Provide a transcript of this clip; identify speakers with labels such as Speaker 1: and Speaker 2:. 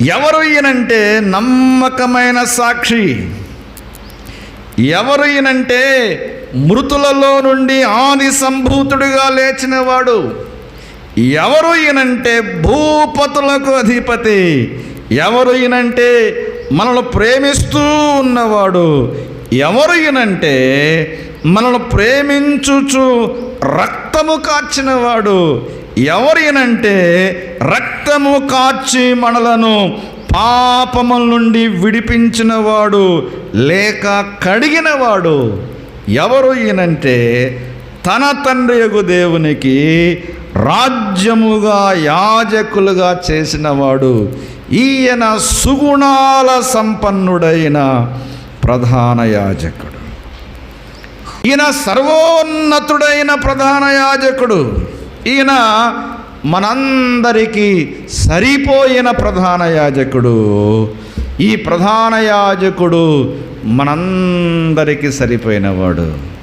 Speaker 1: ఎవరు ఈయనంటే నమ్మకమైన సాక్షి? ఎవరు ఈయనంటే మృతులలో నుండి ఆది సంభూతుడిగా లేచినవాడు? ఎవరు ఈయనంటే భూపతులకు అధిపతి? ఎవరు ఈయనంటే మనల్ని ప్రేమిస్తూ ఉన్నవాడు? ఎవరు ఈయనంటే మనల్ని ప్రేమించుచు రక్తము కార్చినవాడు ఎవరు ఈయనంటే రక్తము కార్చి మనలను పాపముల నుండి విడిపించినవాడు లేక కడిగినవాడు ఎవరు ఈయనంటే తన తండ్రి యగు దేవునికి రాజ్యముగా యాజకులుగా చేసినవాడు ఈయన సుగుణాల సంపన్నుడైన ప్రధాన యాజకుడు. ఈయన సర్వోన్నతుడైన ప్రధాన యాజకుడు. ఈయన మనందరికీ సరిపోయిన ప్రధాన యాజకుడు. ఈ ప్రధాన యాజకుడు మనందరికీ సరిపోయినవాడు.